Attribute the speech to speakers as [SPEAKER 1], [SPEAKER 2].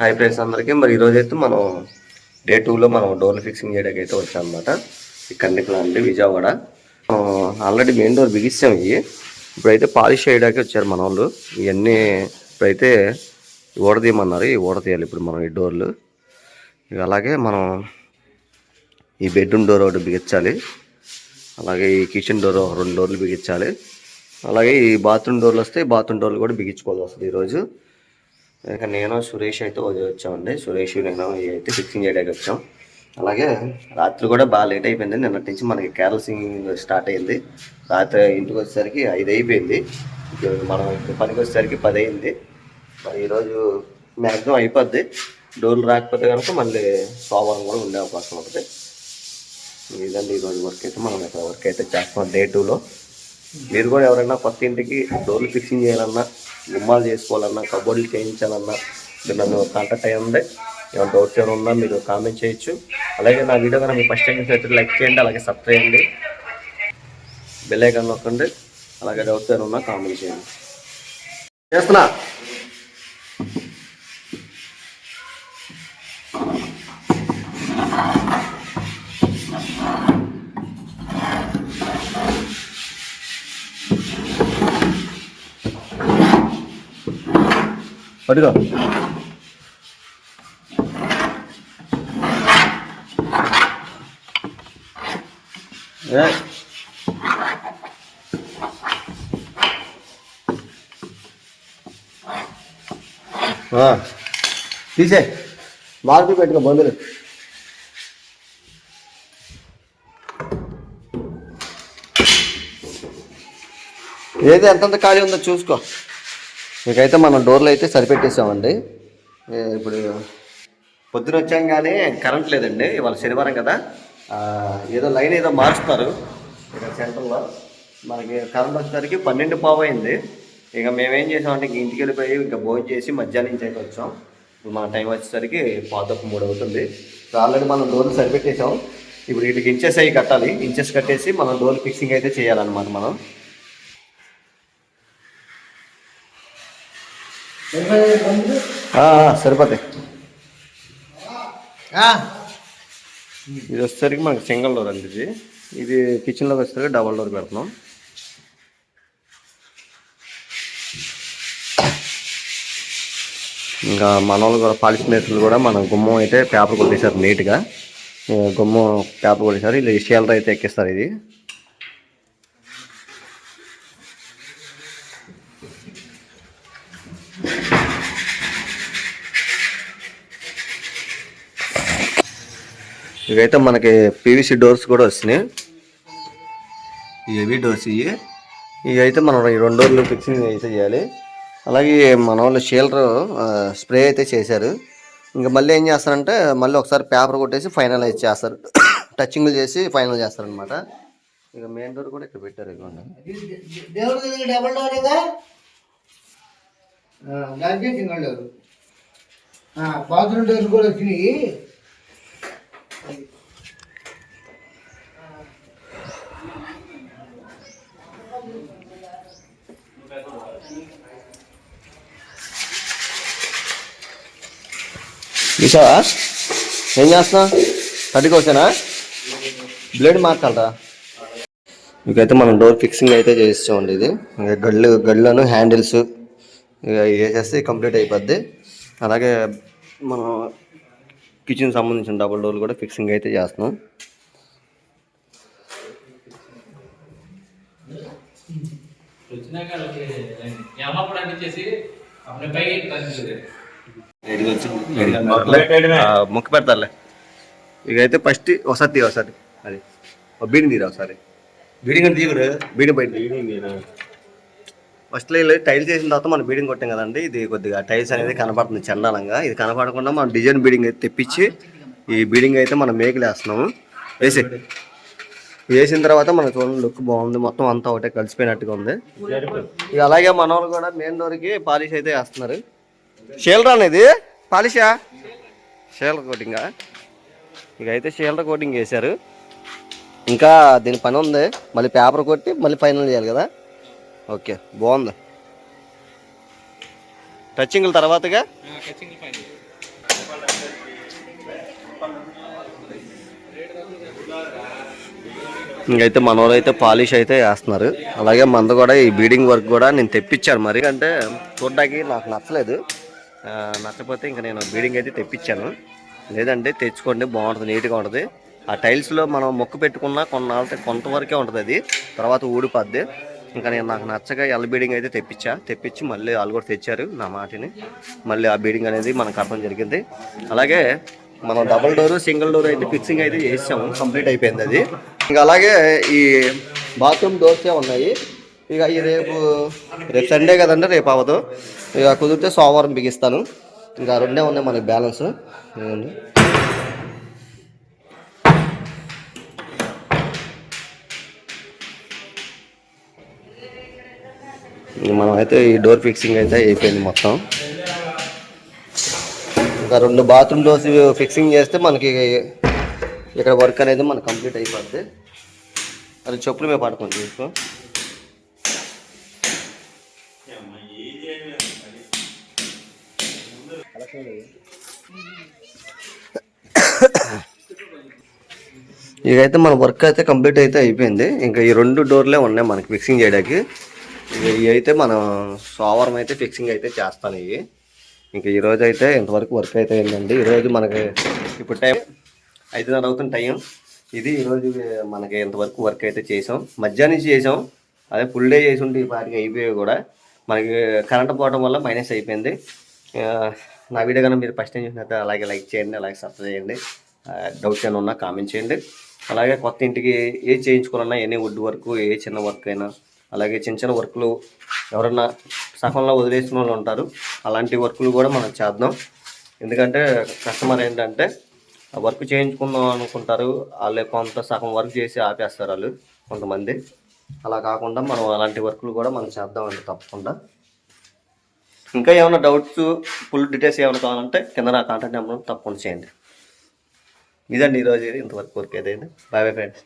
[SPEAKER 1] Hi friends అందరికీ. మరి ఈరోజు అయితే మనం డే టూలో మనం డోర్లు ఫిక్సింగ్ చేయడానికి అయితే వచ్చాం అనమాట ఈ కండిపల అండి విజయవాడ. ఆల్రెడీ మెయిన్ డోర్ బిగిస్తాం ఇవి. ఇప్పుడైతే పాలిష్ చేయడానికి వచ్చారు మన వాళ్ళు. ఇవన్నీ ఇప్పుడైతే ఓడదీయమన్నారు ఈ ఊడదీయాలి ఇప్పుడు మనం ఈ డోర్లు ఇవి అలాగే మనం ఈ బెడ్రూమ్ డోర్ ఒకటి బిగించాలి. అలాగే ఈ కిచెన్ డోర్ రెండు డోర్లు బిగించాలి. అలాగే ఈ బాత్రూమ్ డోర్లు వస్తే బాత్రూమ్ డోర్లు కూడా బిగించుకోవాల్సి వస్తుంది ఈరోజు ఇక నేను సురేష్ అయితే వచ్చామండి. సురేష్ నేను అయితే ఫిక్సింగ్ చేయడానికి వచ్చాం. అలాగే రాత్రి కూడా బాగా లేట్ అయిపోయింది. నిన్నటి నుంచి మనకి క్యారల్ సింగింగ్ స్టార్ట్ అయింది. రాత్రి ఇంటికి వచ్చేసరికి ఐదు అయిపోయింది. మనం పనికి వచ్చేసరికి పది అయింది. మరి ఈరోజు మ్యాక్సిమం అయిపోద్ది. డోర్లు రాకపోతే కనుక మళ్ళీ సోమవారం కూడా ఉండే అవకాశం ఉంటుంది ఇదండి ఈరోజు వర్క్ అయితే. మనం ఇక్కడ వర్క్ అయితే చేస్తున్నాం డే టూలో మీరు కూడా ఎవరైనా కొత్త ఇంటికి డోర్లు ఫిక్సింగ్ చేయాలన్నా గుమ్మాలు చేసుకోవాలన్నా కబోర్డులు చేయించాలన్నా మీరు నన్ను కాంటాక్ట్ అయ్యి ఉండే ఏమైనా డౌట్స్ ఏమైనా ఉన్నా మీరు కామెంట్ చేయొచ్చు. అలాగే నా వీడియో కనుక మీకు ఫస్ట్ టైం అయితే లైక్ చేయండి అలాగే సబ్స్క్రైబ్ చేయండి. బెల్ ఐకాన్ నొక్కండి అలాగే డౌట్స్ ఏమైనా ఉన్నా కామెంట్ చేయండి. చేస్తున్నా? పట్టుకో. ఏ. ఆ, తీసే. మార్పు పెట్టుకో బంధులు ఏది ఎంతంత ఖాళీ ఉందో చూసుకో. మీకైతే మనం డోర్లు అయితే సరిపెట్టేసామండి. ఇప్పుడు పొద్దున వచ్చాం కానీ కరెంట్ లేదండి ఇవాళ శనివారం కదా. ఏదో లైన్ ఏదో మారుస్తారు ఇక్కడ సెంటర్లో. మనకి కరెంట్ వచ్చేసరికి పన్నెండు పావు అయింది ఇక మేమేం చేసామంటే ఇంక ఇంటికి వెళ్ళిపోయి ఇంకా భోజనం చేసి మధ్యాహ్నం నుంచి అయితే వచ్చాం. ఇప్పుడు మన టైం వచ్చేసరికి పాతకు మూడు అవుతుంది. ఆల్రెడీ మనం డోర్లు సరిపెట్టేసాం. ఇప్పుడు వీటికి ఇంచెస్ అవి కట్టాలి. ఇంచెస్ కట్టేసి మనం డోర్ ఫిక్సింగ్ అయితే చేయాలన్నమాట మనం ఆ, ఆ, సరిపోతాయి. ఇది వచ్చేసరికి మనకి సింగిల్ డోర్ అండి ఇది. ఇది కిచెన్లోకి వచ్చేసరికి డబల్ డోర్ పెడుతున్నాం. ఇంకా మన వాళ్ళు కూడా పాలిష్ మేస్త్రులు కూడా మన గుమ్మం అయితే పేపర్ కొట్టేశారు నీట్గా గుమ్మం పేపర్ కొట్టేశారు. ఇలా షేలర్ అయితే ఎక్కిస్తారు ఇది. ఇవైతే మనకి పీవీసీ డోర్స్ కూడా వచ్చినాయి. ఇవి డోర్స్ ఇవి. ఇవి అయితే మనం ఈ రెండు డోర్లు ఫిక్సింగ్ అయితే చేయాలి. అలాగే మన వాళ్ళు షీలర్ స్ప్రే అయితే చేశారు. ఇంకా మళ్ళీ ఏం చేస్తారంటే మళ్ళీ ఒకసారి పేపర్ కొట్టేసి ఫైనలైజ్ చేస్తారు. టచింగ్లు చేసి ఫైనల్ చేస్తారనమాట ఇక మెయిన్ డోర్ కూడా ఇక్కడ పెట్టారు ఇదిగోండి.
[SPEAKER 2] డోర్ డోర్ బాత్రూమ్ డోర్ కూడా వచ్చినాయి.
[SPEAKER 1] చూసావా? ఏం చేస్తున్నా? తడికి వచ్చానా బ్లేడ్ మార్చాలరా. మీకైతే మనం డోర్ ఫిక్సింగ్ అయితే చేస్తామండి ఇది. ఇక గళ్ళు గళ్ళను హ్యాండిల్స్ ఇక వేసేస్తే కంప్లీట్ అయిపోద్ది. అలాగే మనం కిచెన్ సంబంధించిన డబుల్ డోర్లు కూడా ఫిక్సింగ్ అయితే చేస్తున్నాం.
[SPEAKER 3] వచ్చినాక వాళ్ళకి అమ్మప్పుడు అంటించేసి అప్పుడు పైకి తగ్గుతుంది
[SPEAKER 1] మొక్క పెడతారులే. ఇక అయితే ఫస్ట్ ఒకసారి తీ ఒకసారి. అది. ఒక బీడింగ్ తీరా ఒకసారి. బీడింగ్ అంటే తీగురు బీడింగ్ బయట ఫస్ట్లో టైల్స్ వేసిన తర్వాత మనం బీడింగ్ కొట్టాం కదండి. ఇది కొద్దిగా టైల్స్ అనేది కనపడుతుంది చండాలంగా. ఇది కనపడకుండా మనం డిజైన్ బీడింగ్ అయితే తెప్పించి ఈ బీడింగ్ అయితే మనం మేకలు వేస్తున్నాము వేసి వేసిన తర్వాత మన చూడండి లుక్ బాగుంది. మొత్తం అంతా ఒకటే కలిసిపోయినట్టుగా ఉంది. ఇక అలాగే మన వాళ్ళు కూడా మెయిన్ డోర్కి పాలిష్ అయితే వేస్తున్నారు. షీల్డ్రా అనేది పాలిషా? షేలర్ కోటింగా ఇక అయితే షేలర్ కోటింగ్ వేశారు. ఇంకా దీని పని ఉంది. మళ్ళీ పేపర్ కొట్టి మళ్ళీ ఫైనల్ చేయాలి కదా? ఓకే బాగుంది. టచింగ్ల తర్వాతగా? ఇంకైతే మన అయితే పాలిష్ అయితే వేస్తున్నారు. అలాగే మంద కూడా ఈ బీడింగ్ వర్క్ కూడా నేను తెప్పించాను. మరి అంటే చూడడానికి నాకు నచ్చలేదు. నచ్చపోతే నచ్చకపోతే ఇంకా నేను బీడింగ్ అయితే తెప్పించాను. లేదంటే తెచ్చుకోండి బాగుంటుంది నీట్గా ఉంటుంది. ఆ టైల్స్లో మనం మొక్కు పెట్టుకున్నా కొన్నాళ్ళకి కొంతవరకే ఉంటుంది అది. తర్వాత ఊడిపోద్ది. ఇంకా నేను నాకు నచ్చగా ఎల్ బీడింగ్ అయితే తెప్పించా. తెప్పించి మళ్ళీ వాళ్ళు కూడా తెచ్చారు నా మాటని. మళ్ళీ ఆ బీడింగ్ అనేది మనకు కట్టడం జరిగింది. అలాగే మనం డబుల్ డోర్ సింగిల్ డోర్ అయితే ఫిక్సింగ్ అయితే చేసాము. కంప్లీట్ అయిపోయింది అది. ఇంకా అలాగే ఈ బాత్రూమ్ డోర్సే ఉన్నాయి. ఇక ఈ రేపు రేపు సండే కదండి రేపు అవ్వదు. ఇక కుదిరితే సోమవారం బిగిస్తాను. ఇంకా రెండే ఉన్నాయి మనకి బ్యాలెన్స్ మనమైతే మనం అయితే ఈ డోర్ ఫిక్సింగ్ అయితే అయిపోయింది మొత్తం. ఇంకా రెండు బాత్రూమ్ డోర్స్ ఫిక్సింగ్ చేస్తే మనకి ఇక్కడ వర్క్ అనేది మనకు కంప్లీట్ అయిపోద్ది. అది చెప్పులు మేము పడుకోండి తీసుకో. ఇకైతే మన వర్క్ అయితే కంప్లీట్ అయితే అయిపోయింది. ఇంకా ఈ రెండు డోర్లే ఉన్నాయి మనకి ఫిక్సింగ్ చేయడానికి. ఇక ఇవి అయితే మనం సోమవారం అయితే ఫిక్సింగ్ అయితే చేస్తాను ఇవి. ఇంకా ఈ అయితే ఇంతవరకు వర్క్ అయితే అయిందండి. ఈరోజు మనకి ఇప్పుడు టైం ఐదున్నర అవుతున్న టైం. ఇది ఈరోజు మనకి ఇంతవరకు వర్క్ అయితే చేసాం. మధ్యాహ్నం నుంచి చేసాం. అదే ఫుల్ డే చేసి ఉంటే పాటికి అయిపోయాయి కూడా. మనకి కరెంట్ పోవడం వల్ల మైనస్ అయిపోయింది. నా వీడియో కన్నా మీరు ఫస్ట్ టైం చూసినట్టు అలాగే లైక్ చేయండి అలాగే సబ్స్క్రైబ్ చేయండి. డౌట్స్ ఏమైనా ఉన్నా కామెంట్ చేయండి. అలాగే కొత్త ఇంటికి ఏ చేయించుకోవాలన్నా ఎనీ వుడ్ వర్క్ ఏ చిన్న వర్క్ అయినా అలాగే చిన్న చిన్న వర్క్లు ఎవరన్నా సగంలో వదిలేసిన వాళ్ళు ఉంటారు అలాంటి వర్క్లు కూడా మనం చేద్దాం. ఎందుకంటే కస్టమర్ ఏంటంటే వర్క్ చేయించుకుందాం అనుకుంటారు. వాళ్ళే కొంత సగం వర్క్ చేసి ఆపేస్తారు వాళ్ళు కొంతమంది. అలా కాకుండా మనం అలాంటి వర్క్లు కూడా మనం చేద్దామండి తప్పకుండా. ఇంకా ఏమైనా డౌట్స్ ఫుల్ డీటెయిల్స్ ఏమైనా కావాలంటే కింద నా కాంటాక్ట్ నెంబర్ తప్పకుండా చేయండి. ఇదండి ఈరోజు ఇంతవరకు వర్క్ అయితే బాయ్ బాయ్ ఫ్రెండ్స్.